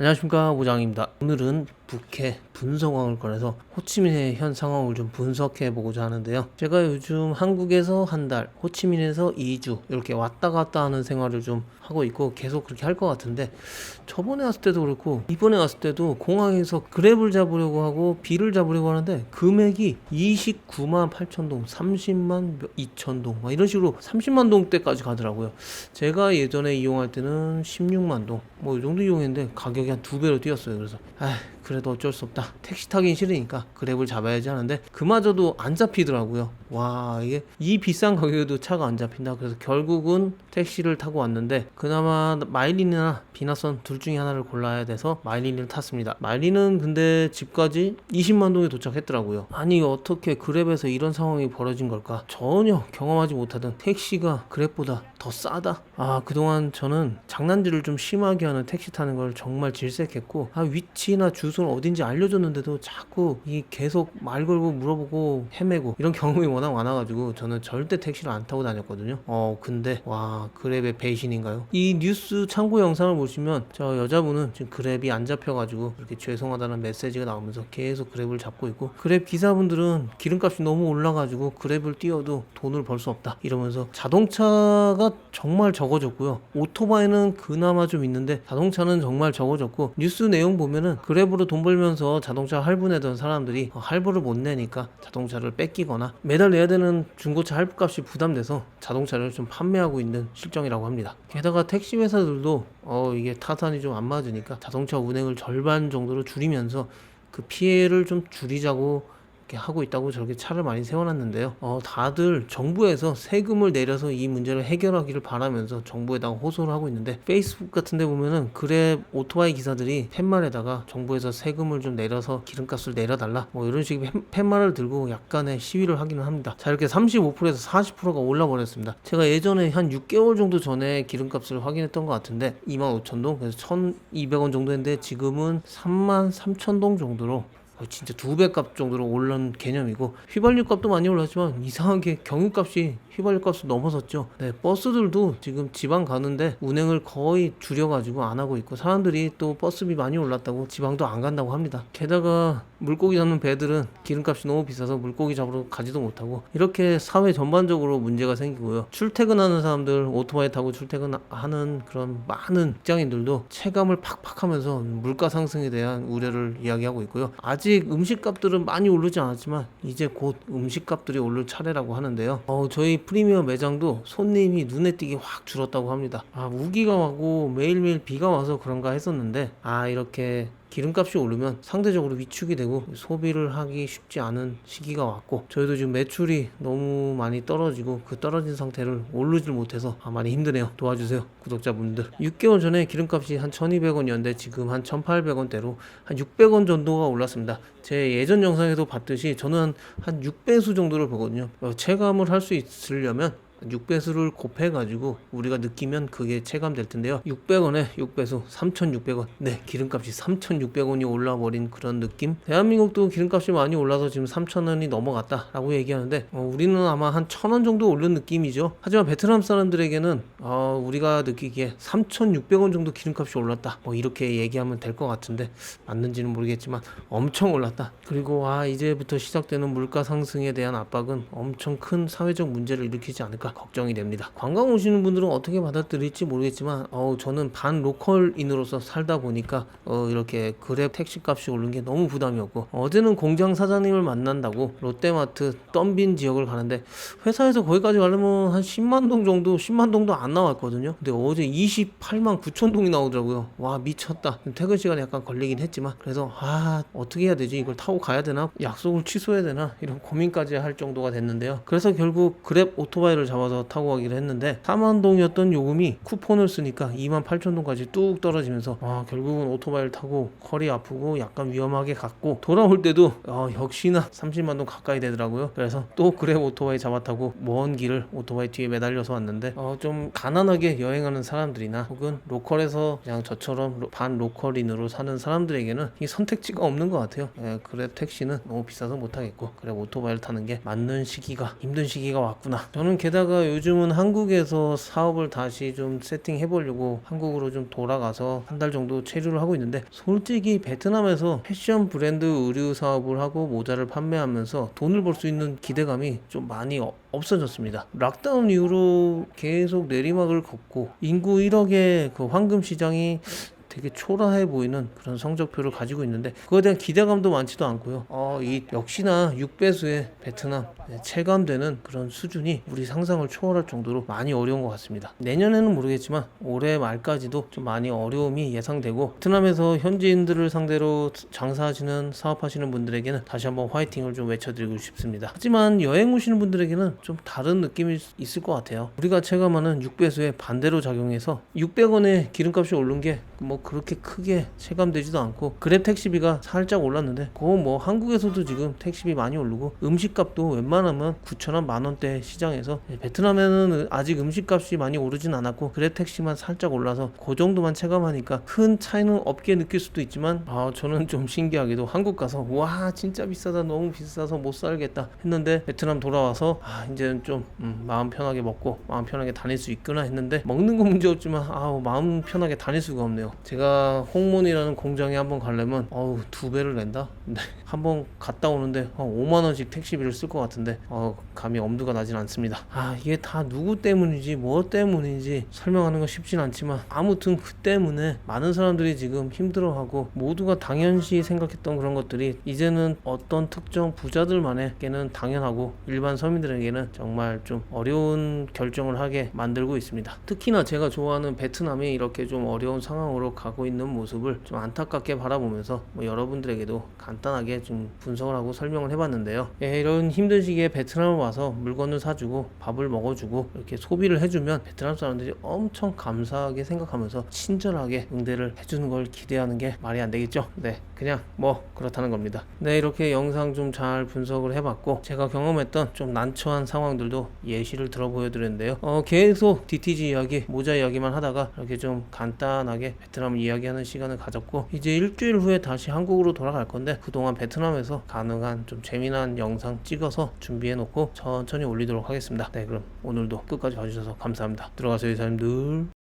안녕하십니까 오장입니다. 오늘은 북해 분석왕을 꺼내서 호치민의 현 상황을 좀 분석해 보고자 하는데요. 제가 요즘 한국에서 한 달, 호치민에서 2주 이렇게 왔다 갔다 하는 생활을 좀 하고 있고 계속 그렇게 할 것 같은데 저번에 왔을 때도 그렇고 이번에 왔을 때도 공항에서 그랩을 잡으려고 하고 비를 잡으려고 하는데 금액이 29만 8천 동, 30만 2천 동, 막 이런 식으로 30만 동대까지 가더라고요. 제가 예전에 이용할 때는 16만 동, 뭐 이 정도 이용했는데 가격이 한 두 배로 뛰었어요. 그래서 아 그래도 어쩔 수 없다. 택시 타긴 싫으니까 그랩을 잡아야지 하는데 그마저도 안 잡히더라고요. 와 이게 이 비싼 가격에도 차가 안 잡힌다. 그래서 결국은 택시를 타고 왔는데 그나마 마일린이나 비나선 둘 중에 하나를 골라야 돼서 마일린을 탔습니다. 마일린은 근데 집까지 20만 동에 도착했더라고요. 아니 어떻게 그랩에서 이런 상황이 벌어진 걸까? 전혀 경험하지 못하던 택시가 그랩보다 더 싸다. 아 그동안 저는 장난질을 좀 심하게 하는 택시 타는 걸 정말 질색했고 아 위치나 주소 는 어딘지 알려줬는데도 자꾸 이 계속 말 걸고 물어보고 헤매고 이런 경험이 워낙 많아가지고 저는 절대 택시를 안 타고 다녔거든요. 어 근데 와 그랩의 배신인가요? 이 뉴스 참고 영상을 보시면 저 여자분은 지금 그랩이 안 잡혀가지고 이렇게 죄송하다는 메시지가 나오면서 계속 그랩을 잡고 있고 그랩 기사분들은 기름값이 너무 올라가지고 그랩을 띄워도 돈을 벌 수 없다 이러면서 자동차가 정말 적어졌고요. 오토바이는 그나마 좀 있는데 자동차는 정말 적어졌고 뉴스 내용 보면은 그랩으로 돈 벌면서 자동차 할부내던 사람들이 할부를 못 내니까 자동차를 뺏기거나 매달 내야 되는 중고차 할부값이 부담돼서 자동차를 좀 판매하고 있는 실정이라고 합니다. 게다가 택시 회사들도 어 이게 타산이 좀 안 맞으니까 자동차 운행을 절반 정도로 줄이면서 그 피해를 좀 줄이자고 하고 있다고 저렇게 차를 많이 세워놨는데요. 어, 다들 정부에서 세금을 내려서 이 문제를 해결하기를 바라면서 정부에다가 호소를 하고 있는데 페이스북 같은 데 보면은 그래 오토바이 기사들이 팻말에다가 정부에서 세금을 좀 내려서 기름값을 내려달라 뭐 이런 식의 팻- 팻말을 들고 약간의 시위를 하기는 합니다. 자 이렇게 35%에서 40%가 올라 버렸습니다. 제가 예전에 한 6개월 정도 전에 기름값을 확인했던 것 같은데 25,000동 그래서 1,200원 정도 했는데 지금은 33,000동 정도로 진짜 두 배 값 정도로 오른 개념이고 휘발유 값도 많이 올랐지만 이상하게 경유 값이 휘발유 값을 넘어섰죠. 네, 버스들도 지금 지방 가는데 운행을 거의 줄여가지고 안 하고 있고 사람들이 또 버스비 많이 올랐다고 지방도 안 간다고 합니다. 게다가 물고기 잡는 배들은 기름값이 너무 비싸서 물고기 잡으러 가지도 못하고 이렇게 사회 전반적으로 문제가 생기고요. 출퇴근하는 사람들 오토바이 타고 출퇴근하는 그런 많은 직장인들도 체감을 팍팍하면서 물가 상승에 대한 우려를 이야기하고 있고요. 아직 음식값들은 많이 오르지 않았지만 이제 곧 음식값들이 오를 차례라고 하는데요. 어, 저희 프리미엄 매장도 손님이 눈에 띄게 확 줄었다고 합니다. 아, 우기가 와고 매일매일 비가 와서 그런가 했었는데 아, 이렇게 기름값이 오르면 상대적으로 위축이 되고 소비를 하기 쉽지 않은 시기가 왔고 저희도 지금 매출이 너무 많이 떨어지고 그 떨어진 상태를 오르질 못해서 아, 많이 힘드네요. 도와주세요 구독자분들. 6개월 전에 기름값이 한 1200원이었는데 지금 한 1800원대로 한 600원 정도가 올랐습니다. 제 예전 영상에도 봤듯이 저는 한 6배수 정도를 보거든요. 어, 체감을 할 수 있으려면 6배수를 곱해가지고 우리가 느끼면 그게 체감될 텐데요. 600원에 6배수 3,600원. 네, 기름값이 3,600원이 올라버린 그런 느낌. 대한민국도 기름값이 많이 올라서 지금 3,000원이 넘어갔다라고 얘기하는데 어, 우리는 아마 한 1,000원 정도 오른 느낌이죠. 하지만 베트남 사람들에게는 어, 우리가 느끼기에 3,600원 정도 기름값이 올랐다. 뭐 이렇게 얘기하면 될 것 같은데 맞는지는 모르겠지만 엄청 올랐다. 그리고 아 이제부터 시작되는 물가 상승에 대한 압박은 엄청 큰 사회적 문제를 일으키지 않을까 걱정이 됩니다. 관광 오시는 분들은 어떻게 받아들일지 모르겠지만 어 저는 반 로컬인으로서 살다 보니까 어 이렇게 그랩 택시 값이 오른 게 너무 부담이었고 어제는 공장 사장님을 만난다고 롯데마트 덤빈 지역을 가는데 회사에서 거기까지 가려면 한 10만 동 정도 10만 동도 안 나왔거든요. 근데 어제 28만 9천 동이 나오더라고요. 와 미쳤다. 퇴근 시간에 약간 걸리긴 했지만 그래서 아 어떻게 해야 되지 이걸 타고 가야 되나 약속을 취소해야 되나 이런 고민까지 할 정도가 됐는데요. 그래서 결국 그랩 오토바이를 잡아 서 타고 가기로 했는데 4만 동이었던 요금이 쿠폰을 쓰니까 2만 8천 동까지 뚝 떨어지면서 아 결국은 오토바이를 타고 허리 아프고 약간 위험하게 갔고 돌아올 때도 어, 역시나 30만 동 가까이 되더라고요. 그래서 또 그랩 오토바이 잡아 타고 먼 길을 오토바이 뒤에 매달려서 왔는데 어, 좀 가난하게 여행하는 사람들이나 혹은 로컬에서 그냥 저처럼 로- 반 로컬인으로 사는 사람들에게는 이 선택지가 없는 것 같아요. 예, 그랩 택시는 너무 비싸서 못 타겠고 그랩 오토바이를 타는 게 맞는 시기가 힘든 시기가 왔구나. 저는 게다가 제가 요즘은 한국에서 사업을 다시 좀 세팅해 보려고 한국으로 좀 돌아가서 한 달 정도 체류를 하고 있는데 솔직히 베트남에서 패션 브랜드 의류 사업을 하고 모자를 판매하면서 돈을 벌 수 있는 기대감이 좀 많이 어- 없어졌습니다. 락다운 이후로 계속 내리막을 걷고 인구 1억의 그 황금 시장이 되게 초라해 보이는 그런 성적표를 가지고 있는데 그거에 대한 기대감도 많지도 않고요. 어, 이 역시나 6배수의 베트남 네, 체감되는 그런 수준이 우리 상상을 초월할 정도로 많이 어려운 것 같습니다. 내년에는 모르겠지만 올해 말까지도 좀 많이 어려움이 예상되고 베트남에서 현지인들을 상대로 장사하시는 사업하시는 분들에게는 다시 한번 화이팅을 좀 외쳐드리고 싶습니다. 하지만 여행 오시는 분들에게는 좀 다른 느낌이 있을 것 같아요. 우리가 체감하는 6배수의 반대로 작용해서 600원의 기름값이 오른 게뭐 그렇게 크게 체감되지도 않고 그랩 택시비가 살짝 올랐는데 그거 뭐 한국에서도 지금 택시비 많이 오르고 음식값도 웬만하면 9천원 만원대 시장에서 베트남에는 아직 음식값이 많이 오르진 않았고 그랩 택시만 살짝 올라서 그 정도만 체감하니까 큰 차이는 없게 느낄 수도 있지만 아 저는 좀 신기하게도 한국 가서 와 진짜 비싸다 너무 비싸서 못 살겠다 했는데 베트남 돌아와서 아 이제는 좀 음, 마음 편하게 먹고 마음 편하게 다닐 수 있구나 했는데 먹는 건 문제 없지만 아우 마음 편하게 다닐 수가 없네요 제가 홍문이라는 공장에 한번 가려면 어우 두 배를 낸다 근데 한번 갔다 오는데 한 5만 원씩 택시비를 쓸 것 같은데 어 감이 엄두가 나진 않습니다 아 이게 다 누구 때문인지 뭐 때문인지 설명하는 건 쉽진 않지만 아무튼 그 때문에 많은 사람들이 지금 힘들어하고 모두가 당연시 생각했던 그런 것들이 이제는 어떤 특정 부자들만에게는 당연하고 일반 서민들에게는 정말 좀 어려운 결정을 하게 만들고 있습니다. 특히나 제가 좋아하는 베트남이 이렇게 좀 어려운 상황으로 가고 있는 모습을 좀 안타깝게 바라보면서 뭐 여러분들에게도 간단하게 좀 분석을 하고 설명을 해봤는데요. 예, 이런 힘든 시기에 베트남을 와서 물건을 사주고 밥을 먹어주고 이렇게 소비를 해주면 베트남 사람들이 엄청 감사하게 생각하면서 친절하게 응대를 해주는 걸 기대하는 게 말이 안 되겠죠? 네, 그냥 뭐 그렇다는 겁니다. 네, 이렇게 영상 좀 잘 분석을 해봤고 제가 경험했던 좀 난처한 상황들도 예시를 들어 보여드렸는데요. 어, 계속 DTG 이야기, 모자 이야기만 하다가 이렇게 좀 간단하게 베트남 이야기하는 시간을 가졌고 이제 일주일 후에 다시 한국으로 돌아갈 건데 그동안 베트남에서 가능한 좀 재미난 영상 찍어서 준비해 놓고 천천히 올리도록 하겠습니다. 네, 그럼 오늘도 끝까지 봐주셔서 감사합니다. 들어가세요, 사람들.